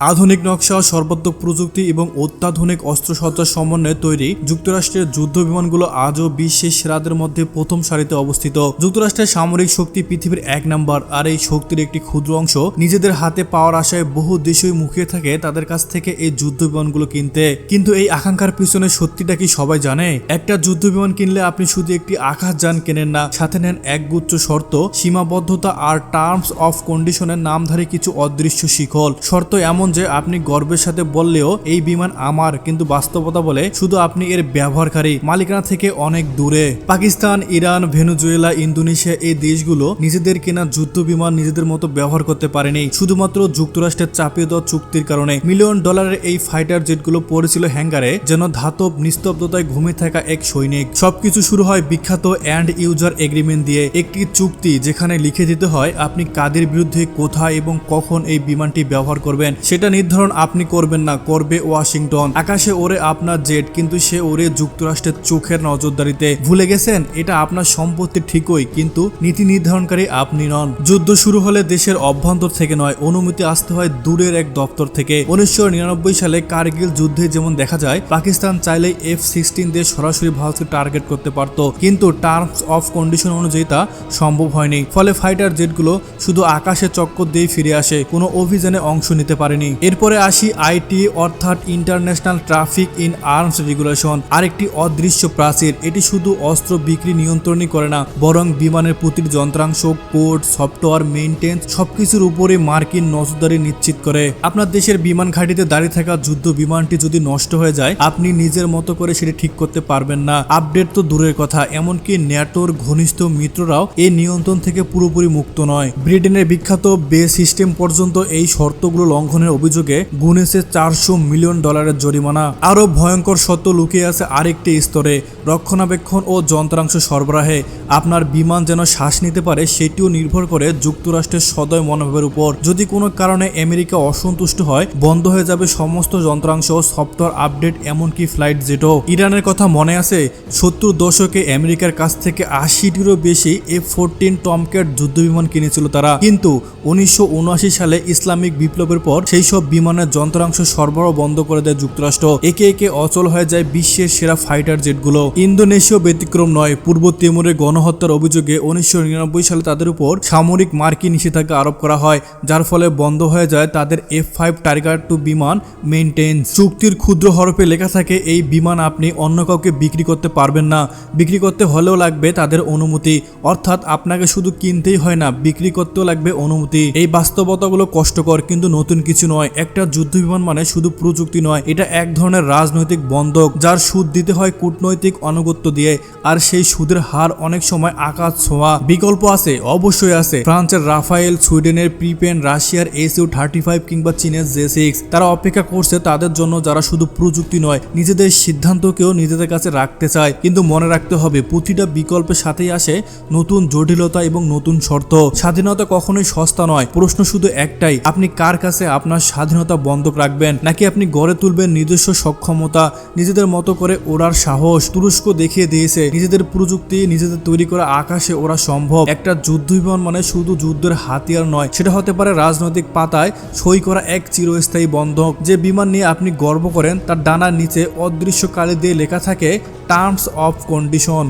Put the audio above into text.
আধুনিক নকশা সর্বাত্মক প্রযুক্তি এবং অত্যাধুনিক অস্ত্রসজ্জার সমন্বয়ে তৈরি যুক্তরাষ্ট্রের যুদ্ধ বিমানগুলো আজও বিশ্বের সেরাদের মধ্যে প্রথম সারিতে অবস্থিত। যুক্তরাষ্ট্রের সামরিক শক্তি পৃথিবীর এক নাম্বার আর এই শক্তির একটি ক্ষুদ্র অংশ। নিজেদের হাতে পাওয়ার আশায় বহু দেশই মুখিয়ে থাকে তাদের কাছ থেকে এই যুদ্ধ বিমানগুলো কিনতে। কিন্তু এই আকাঙ্ক্ষার পিছনে সত্যিটা কি সবাই জানে? একটা যুদ্ধ বিমান কিনলে আপনি শুধু একটি আকাশ যান কেনেন না, সাথে নেন একগুচ্ছ শর্ত, সীমাবদ্ধতা আর টার্মস অফ কন্ডিশনের নামধারী কিছু অদৃশ্য শিকল শর্ত এমন যে আপনি গর্বের সাথে বললেও এই বিমান আমার, কিন্তু বাস্তবতা বলে শুধু আপনি এর ব্যবহারকারী, মালিকানা থেকে অনেক দূরে। পাকিস্তান, ইরান, ভেনুজুয়েলা, ইন্দোনেশিয়া এই দেশগুলো নিজেদের কেনা যুদ্ধ বিমান নিজেদের মতো ব্যবহার করতে পারেনি। শুধুমাত্র যুক্তরাষ্ট্রের চাপিয়ে দেওয়া চুক্তির কারণে মিলিয়ন ডলারের এই ফাইটার জেটগুলো পড়েছিল হ্যাঙ্গারে, যেন ধাতব নিস্তব্ধতায় ঘুমিয়ে থাকা এক সৈনিক। সবকিছু শুরু হয় বিখ্যাত অ্যান্ড ইউজার এগ্রিমেন্ট দিয়ে। একটি চুক্তি যেখানে লিখে দিতে হয়, আপনি কাদের বিরুদ্ধে, কোথায় এবং কখন এই বিমানটি ব্যবহার করবেন সেটা নির্ধারণ আপনি করবেন না, করবে ওয়াশিংটন। আকাশে ওরে আপনার জেট, কিন্তু সে ওরে যুক্তরাষ্ট্রের চোখের নজরদারিতে। ভুলে গেছেন? এটা আপনার সম্পত্তি ঠিকই, কিন্তু নীতি নির্ধারণকারী আপনি নন। যুদ্ধ শুরু হলে দেশের অভ্যন্তর থেকে নয়, অনুমতি আসতে হয় দূরের এক দপ্তর থেকে। উনিশশো নিরানব্বই সালে কার্গিল যুদ্ধে যেমন দেখা যায়, পাকিস্তান চাইলে এফ সিক্সটিন দিয়ে সরাসরি ভারতকে টার্গেট করতে পারত, কিন্তু টার্মস অফ কন্ডিশন অনুযায়ী তা সম্ভব হয়নি। ফলে ফাইটার জেটগুলো শুধু আকাশে চক্কর দিয়ে ফিরে আসে, কোনো অভিযানে অংশ নিতে পারেনি। এরপরে আসি আইটি অর্থাৎ international traffic in arms regulation, আরেকটি অদৃশ্য প্রাচীর। এটি শুধু অস্ত্র বিক্রি নিয়ন্ত্রণই করে না, বরং বিমানের প্রতিটি যন্ত্রাংশ কোড সফটওয়্যার মেনটেন্স সবকিছুর উপরে মার্কিন নজরদারি নিশ্চিত করে। আপনার দেশের বিমান ঘাঁটিতে দাঁড়িয়ে থাকা যুদ্ধ বিমানটি যদি নষ্ট হয়ে যায়, আপনি নিজের মতো করে সেটি ঠিক করতে পারবেন না। আপডেট তো দূরের কথা, এমনকি ন্যাটোর ঘনিষ্ঠ মিত্ররাও এই নিয়ন্ত্রণ থেকে পুরোপুরি মুক্ত নয়। ব্রিটেনের বিখ্যাত বে সিস্টেম পর্যন্ত এই শর্তগুলো লঙ্ঘনের অভিযোগে গুনেছে চারশো মিলিয়ন ডলারের জরিমানা। আরও ভয়ঙ্কর সত্য লুকিয়ে আছে আরেকটি স্তরে। রক্ষণাবেক্ষণ ও যন্ত্রাংশ সরবরাহে আপনার বিমান যেন শ্বাস নিতে পারে, সেটিও নির্ভর করে যুক্তরাষ্ট্রের সদয় মনোভাবের উপর। যদি কোনো কারণে আমেরিকা অসন্তুষ্ট হয়, বন্ধ হয়ে যাবে সমস্ত যন্ত্রাংশ সফটওয়্যার আপডেট, এমনকি ফ্লাইট জেটও। ইরানের কথা মনে আছে, সত্তর দশকে আমেরিকার কাছ থেকে আশিটিরও বেশি এফ ফোরটিন টমক্যাট যুদ্ধবিমান কিনেছিল তারা। কিন্তু উনিশশো উনআশি সালে ইসলামিক বিপ্লবের পর সেই সব বিমানের যন্ত্রাংশ সরবরাহ বন্ধ করে দেয় যুক্তরাষ্ট্র। একে একে অচল হয়ে যায় বিশ্বের সেরা ফাইটার জেটগুলো। ইন্দোনেশীয় ব্যতিক্রম নয়, পূর্ব তিমুরে গণহত্যার অভিযোগে উনিশশো নিরানব্বই সালে তাদের উপর সামরিক মার্কিন নিষেধাজ্ঞা আরোপ করা হয়, যার ফলে বন্ধ হয়ে যায় তাদের এফ ফাইভ টার্গার টু বিমান মেনটেন্স চুক্তির ক্ষুদ্র হরফে লেখা থাকে, এই বিমান আপনি অন্য কাউকে বিক্রি করতে পারবেন না। বিক্রি করতে হলেও লাগবে তাদের অনুমতি। অর্থাৎ আপনাকে শুধু কিনতেই হয় না, বিক্রি করতেও লাগবে অনুমতি। এই বাস্তবতাগুলো কষ্টকর, কিন্তু নতুন কিছু নয়, একটা যুদ্ধ বিমান মানে শুধু প্রযুক্তি নয়, এটা এক ধরনের রাজনৈতিক বন্ধক যার সুদ দিতে হয় কূটনৈতিক অনুগত্য দিয়ে। আর সেই সুদের হার অনেক সময় আকাশ ছোঁয়া। বিকল্প আছে, অবশ্যই আছে। ফ্রান্সের রাফায়েল, সুইডেনের প্রিপেন রাশিয়ার এসইউ থার্টি ফাইভ কিংবা চীনের জে সিক্স। তারা অপেক্ষা করছে তাদের জন্য যারা শুধু প্রযুক্তি নয়, নিজেদের সিদ্ধান্তকেও নিজেদের কাছে রাখতে চায়। কিন্তু মনে রাখতে হবে, প্রতিটা বিকল্পের সাথেই আসে নতুন জটিলতা এবং নতুন শর্ত। স্বাধীনতা কখনোই সস্তা নয়, প্রশ্ন শুধু একটাই, আপনি কার কাছে আপনার স্বাধীনতা বন্ধক রাখবেন, নাকি আপনি গড়ে তুলবেন নিজস্ব সক্ষমতা, নিজেদের মতো করে ওড়ার সাহস? তুরস্ক দেখিয়ে দিয়েছে, নিজেদের প্রযুক্তি, নিজেদের তৈরি করা আকাশে ওরা সম্ভব। একটা যুদ্ধ বিমান মানে শুধু যুদ্ধের হাতিয়ার নয়, সেটা হতে পারে রাজনৈতিক পাতায় সই করা এক চিরস্থায়ী বন্ধক। যে বিমান নিয়ে আপনি গর্ব করেন, তার ডানার নিচে অদৃশ্য কালি দিয়ে লেখা থাকে টার্মস অফ কন্ডিশন